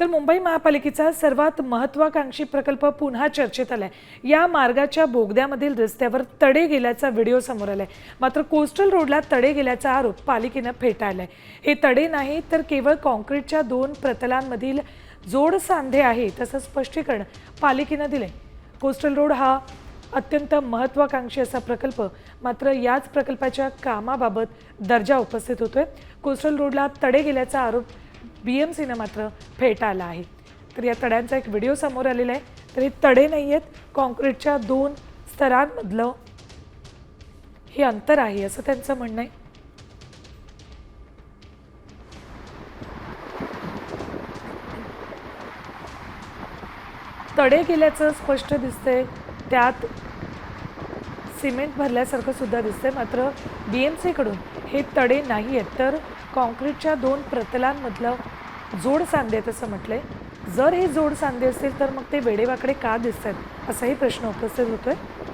तर मुंबई महापालिकेचा सर्वात महत्वाकांक्षी प्रकल्प पुन्हा चर्चेत आलाय. या मार्गाच्या बोगद्यामधील रस्त्यावर तडे गेल्याचा व्हिडिओ समोर आलाय. मात्र कोस्टल रोडला तडे गेल्याचा आरोप पालिकेनं फेटाळलाय. हे तडे नाही तर केवळ कॉन्क्रीटच्या दोन प्रतलांमधील जोड सांधे आहे तसं स्पष्टीकरण पालिकेनं दिलंय. कोस्टल रोड हा अत्यंत महत्वाकांक्षी असा प्रकल्प मात्र याच प्रकल्पाच्या कामाबाबत दर्जा उपस्थित होतोय. कोस्टल रोडला तडे गेल्याचा आरोप बी एम सीनं मात्र फेटाळला आहे. तर या तड्यांचा एक व्हिडिओ समोर आलेला आहे. तर हे तडे नाही आहेत कॉन्क्रीटच्या दोन स्तरांमधलं हे अंतर आहे असं त्यांचं म्हणणं आहे. तडे गेल्याचं स्पष्ट दिसतंय. त्यात सिमेंट भरल्यासारखं सुद्धा आहे मात्र बी एम सीकडून हे तडे नाही आहेत. तर कॉन्क्रीटच्या दोन प्रतलांमधलं जोड सांधे आहेत असं म्हटलं आहे जर हे जोड सांधे असतील तर मग ते वेडेवाकडे का दिसत आहेत असाही प्रश्न उपस्थित आहे